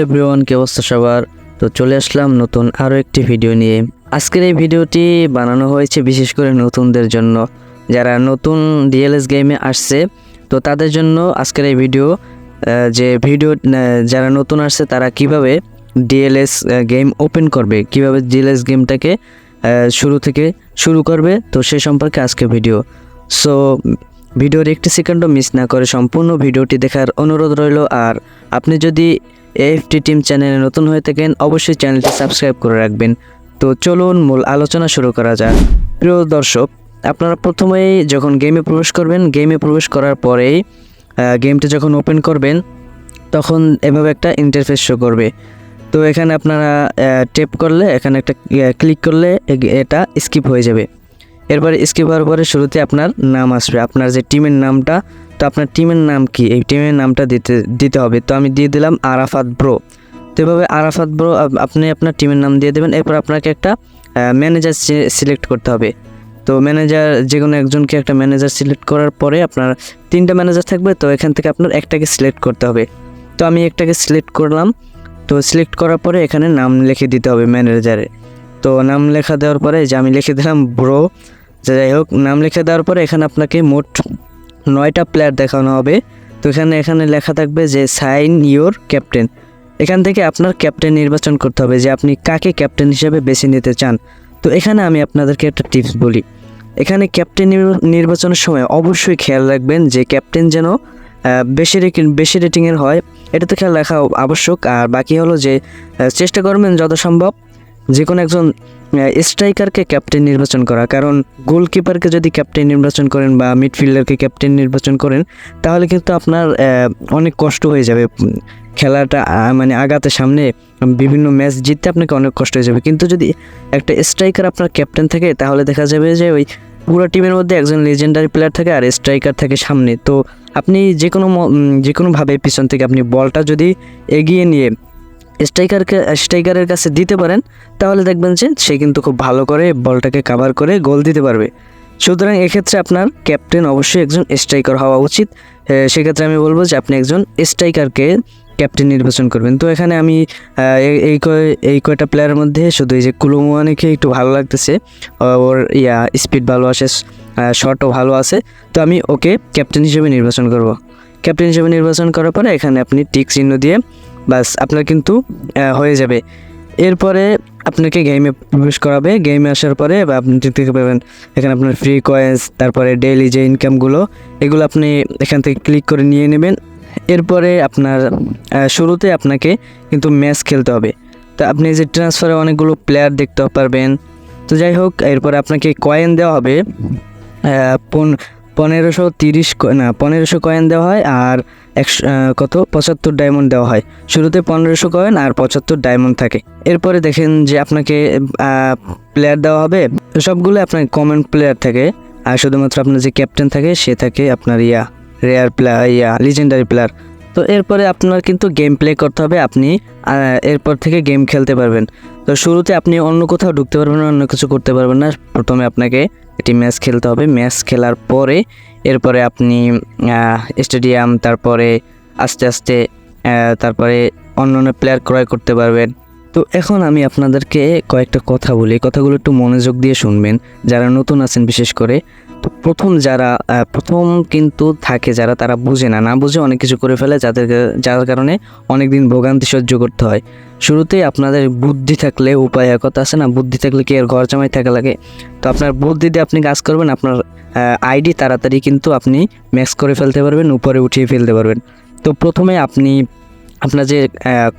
Everyone, কি অবস্থা সবার? তো চলে আসলাম নতুন আরও একটি ভিডিও নিয়ে। আজকের এই ভিডিওটি বানানো হয়েছে বিশেষ করে নতুনদের জন্য। যারা নতুন ডিএলএস গেমে আসছে, তো তাদের জন্য আজকের এই ভিডিও যে ভিডিও যারা নতুন আসছে, তারা কীভাবে ডিএলএস গেম ওপেন করবে, কীভাবে ডিএলএস গেমটাকে শুরু থেকে শুরু করবে, তো সে সম্পর্কে আজকে ভিডিও। সো ভিডিওর একটি সেকেন্ডও মিস না করে সম্পূর্ণ ভিডিওটি দেখার অনুরোধ রইল। আর আপনি যদি এএফটি টিম চ্যানেলে নতুন হয়ে থাকেন, অবশ্যই চ্যানেলটি সাবস্ক্রাইব করে রাখবেন। তো চলুন মূল আলোচনা শুরু করা যাক। প্রিয় দর্শক, আপনারা প্রথমেই যখন গেমে প্রবেশ করবেন গেমে প্রবেশ করার পরেই গেমটি যখন ওপেন করবেন, তখন এভাবে একটা ইন্টারফেস শো করবে। তো এখানে আপনারা টেপ করলে, এখানে একটা ক্লিক করলে এটা স্কিপ হয়ে যাবে। এরপরে স্কিপ হওয়ার পরে শুরুতে আপনার নাম আসবে। আপনার যে টিমের নামটা তো আপনার টিমের নাম কি? এই টিমের নামটা দিতে দিতে হবে। তো আমি দিয়ে দিলাম আরাফাত ব্রো তো এভাবে আরাফাত ব্রো আপনি আপনার টিমের নাম দিয়ে দেবেন। এরপর আপনাকে একটা ম্যানেজার সিলেক্ট করতে হবে। তো ম্যানেজার যে কোনো একজনকে একটা ম্যানেজার সিলেক্ট করার পরে আপনার তিনটা ম্যানেজার থাকবে। তো এখান থেকে আপনার একটাকে সিলেক্ট করতে হবে। তো আমি একটাকে সিলেক্ট করলাম। তো সিলেক্ট করার পরে এখানে নাম লিখে দিতে হবে ম্যানেজারে তো নাম লেখা দেওয়ার পরে যে আমি লিখে দিলাম ব্রো যাই হোক, নাম লিখে দেওয়ার পরে এখানে আপনাকে মোট নয়টা প্লেয়ার দেখানো হবে। তো এখানে এখানে লেখা থাকবে যে সাইন ইওর ক্যাপ্টেন এখান থেকে আপনার ক্যাপ্টেন নির্বাচন করতে হবে যে, আপনি কাকে ক্যাপ্টেন হিসেবে বেছে নিতে চান। তো এখানে আমি আপনাদেরকে একটা টিপস বলি। এখানে ক্যাপ্টেন নির্বাচনের সময় অবশ্যই খেয়াল রাখবেন যে ক্যাপ্টেন যেন বেশি রেটিং বেশি রেটিংয়ের হয়। এটা তো খেয়াল রাখা আবশ্যক। আর বাকি হলো যে চেষ্টা করবেন যত সম্ভব যে কোনো একজন স্ট্রাইকারকে ক্যাপ্টেন নির্বাচন করা। কারণ গোলকিপারকে যদি ক্যাপ্টেন নির্বাচন করেন বা মিডফিল্ডারকে ক্যাপ্টেন নির্বাচন করেন, তাহলে কিন্তু আপনার অনেক কষ্ট হয়ে যাবে। খেলাটা মানে আগাতে সামনে বিভিন্ন ম্যাচ জিততে আপনাকে অনেক কষ্ট হয়ে যাবে। কিন্তু যদি একটা স্ট্রাইকার আপনার ক্যাপ্টেন থাকে, তাহলে দেখা যাবে যে ওই পুরো টিমের মধ্যে একজন লেজেন্ডারি প্লেয়ার থাকে আর স্ট্রাইকার থাকে সামনে। তো আপনি যে কোনো যে কোনোভাবে পিছন থেকে আপনি বলটা যদি এগিয়ে নিয়ে স্ট্রাইকারকে স্ট্রাইকারের কাছে দিতে পারেন, তাহলে দেখবেন যে সে কিন্তু খুব ভালো করে বলটাকে কাভার করে গোল দিতে পারবে। সুতরাং এক্ষেত্রে আপনার ক্যাপ্টেন অবশ্যই একজন স্ট্রাইকার হওয়া উচিত। সেক্ষেত্রে আমি বলব যে আপনি একজন স্ট্রাইকারকে ক্যাপ্টেন নির্বাচন করবেন। তো এখানে আমি এই- কয়, এই কয়টা প্লেয়ারের মধ্যে শুধু এই যে কুলুমোয়ানিকে একটু ভালো লাগতেছে ওর, ইয়া স্পিড ভালো আসে শটও ভালো আছে। তো আমি ওকে ক্যাপ্টেন হিসেবে নির্বাচন করব। ক্যাপ্টেন হিসেবে নির্বাচন করার পরে এখানে আপনি টিক চিহ্ন দিয়ে বাস, আপনার কিন্তু হয়ে যাবে। এরপরে আপনাকে গেমে প্রবেশ করাবে। গেমে আসার পরে বা আপনি দেখতে পাবেন, এখানে আপনার ফ্রি কয়েন্স তারপরে ডেইলি যে ইনকামগুলো এগুলো আপনি এখান থেকে ক্লিক করে নিয়ে নেবেন। এরপরে আপনার শুরুতে আপনাকে কিন্তু ম্যাচ খেলতে হবে। তো আপনি যে ট্রান্সফারে অনেকগুলো প্লেয়ার দেখতে পারবেন। তো যাই হোক, এরপরে আপনাকে কয়েন দেওয়া হবে পনেরোশো তিরিশ না, পনেরোশো কয়েন দেওয়া হয় আর একশো কত? পঁচাত্তর ডায়মন্ড দেওয়া হয়। শুরুতে পনেরোশো কয়েন আর পঁচাত্তর ডায়মন্ড থাকে। এরপরে দেখেন যে আপনাকে প্লেয়ার দেওয়া হবে। সবগুলো আপনার কমন প্লেয়ার থাকে। আর শুধুমাত্র আপনার যে ক্যাপ্টেন থাকে, সে থাকে আপনার ইয়া রেয়ার প্লেয়ার ইয়া লিজেন্ডারি প্লেয়ার তো এরপরে আপনার কিন্তু গেম প্লে করতে হবে। আপনি এরপর থেকে গেম খেলতে পারবেন। তো শুরুতে আপনি অন্য কোথাও ঢুকতে পারবেন না, অন্য কিছু করতে পারবেন না। প্রথমে আপনাকে একটি ম্যাচ খেলতে হবে। ম্যাচ খেলার পরে এরপরে আপনি স্টেডিয়াম, তারপরে আস্তে আস্তে তারপরে অন্য অন্য প্লেয়ার ক্রয় করতে পারবেন। তো এখন আমি আপনাদেরকে কয়েকটা কথা বলি। কথাগুলো একটু মনোযোগ দিয়ে শুনবেন। যারা নতুন আছেন, বিশেষ করে, তো প্রথম যারা প্রথম কিন্তু থাকে যারা, তারা বুঝে না। না বুঝে অনেক কিছু করে ফেলে, যাদের যার কারণে অনেক দিন ভোগান্তি সহ্য করতে হয়। শুরুতে আপনাদের বুদ্ধি থাকলে উপায় এক কথা আছে না? বুদ্ধি থাকলে কি আর ঘর জামাই থাকা লাগে? তো আপনার বুদ্ধি দিয়ে আপনি কাজ করবেন, আপনার আইডি তাড়াতাড়ি কিন্তু আপনি ম্যাক্স করে ফেলতে পারবেন, উপরে উঠিয়ে ফেলতে পারবেন। তো প্রথমে আপনি আপনার যে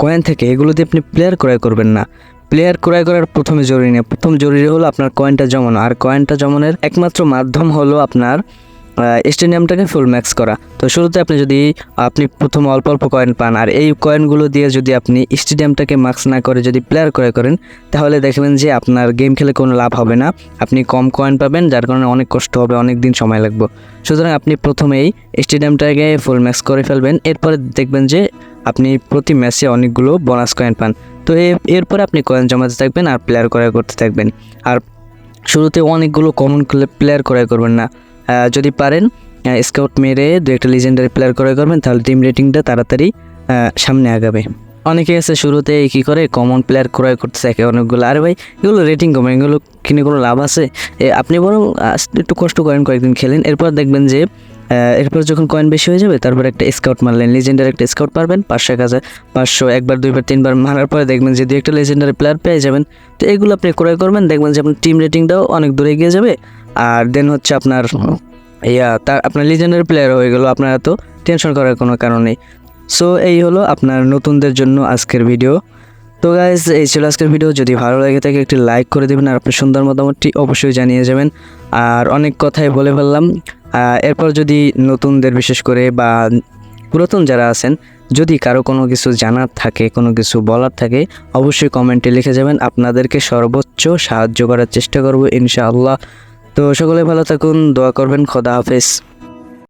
কয়েন থেকে এগুলো দিয়ে আপনি প্লেয়ার ক্রয় করবেন না। প্লেয়ার ক্রয় করার প্রথমে জরুরি না প্রথম জরুরি হলো আপনার কয়েনটা জমানো। আর কয়েনটা জমানোর একমাত্র মাধ্যম হলো আপনার স্টেডিয়ামটাকে ফুল ম্যাক্স করা। তো শুরুতে আপনি যদি, আপনি প্রথম অল্প অল্প কয়েন পান, আর এই কয়েনগুলো দিয়ে যদি আপনি স্টেডিয়ামটাকে মার্কস না করে যদি প্লেয়ার ক্রয় করেন, তাহলে দেখবেন যে আপনার গেম খেলে কোনো লাভ হবে না। আপনি কম কয়েন পাবেন, যার কারণে অনেক কষ্ট হবে, অনেক দিন সময় লাগবে। সুতরাং আপনি প্রথমেই স্টেডিয়ামটাকে ফুল ম্যাক্স করে ফেলবেন। এরপরে দেখবেন যে আপনি প্রতি ম্যাচে অনেকগুলো বোনাস কয়েন পান। তো এরপরে আপনি কয়েন জমাতে থাকবেন আর প্লেয়ার ক্রয় করতে থাকবেন। আর শুরুতে অনেকগুলো কমন প্লেয়ার ক্রয় করবেন না। যদি পারেন স্কাউট মেরে দু একটা লিজেন্ডারি প্লেয়ার ক্রয় করবেন, তাহলে টিম রেটিংটা তাড়াতাড়ি সামনে আগাবে। অনেকে আছে শুরুতে কি করে কমন প্লেয়ার ক্রয় করতে থাকে অনেকগুলো। আরে ভাই, এগুলো রেটিং কমে, এগুলো কিনে কোনো লাভ আছে? আপনি বরং একটু কষ্ট করেন, কয়েকদিন খেলেন, এরপর দেখবেন যে এরপর যখন কয়েন বেশি হয়ে যাবে, তারপর একটা স্কাউট মারলেন। লিজেন্ডার একটা স্কাউট পারবেন, পাঁচশো এক হাজার, পাঁচশো একবার, দুইবার, তিনবার মারার পরে দেখবেন যে দুই একটা লেজেন্ডারি প্লেয়ার পেয়ে যাবেন। তো এগুলো আপনি ক্রয় করবেন, দেখবেন যে আপনার টিম রেটিংটাও অনেক দূরে এগিয়ে যাবে। আর দেন হচ্ছে আপনার ইয়া তার আপনার লিজেন্ডারি প্লেয়ার হয়ে গেল, আপনার এত টেনশন করার কোনো কারণ নেই। সো এই হলো আপনার নতুনদের জন্য আজকের ভিডিও তো গাইজ এই ছিল আজকের ভিডিও যদি ভালো লাগে থাকে, একটি লাইক করে দেবেন, আর আপনার সুন্দর মতামতটি অবশ্যই জানিয়ে যাবেন। আর অনেক কথাই বলে ফেললাম। এরপর যদি নতুনদের বিশেষ করে বা পুরাতন যারা আছেন, যদি কারও কোনো কিছু জানার থাকে, কোনো কিছু বলার থাকে, অবশ্যই কমেন্টে লিখে যাবেন। আপনাদেরকে সর্বোচ্চ সাহায্য করার চেষ্টা করব, ইনশাআল্লাহ। তো সকলে ভালো থাকুন, দোয়া করবেন, খোদা হাফেজ।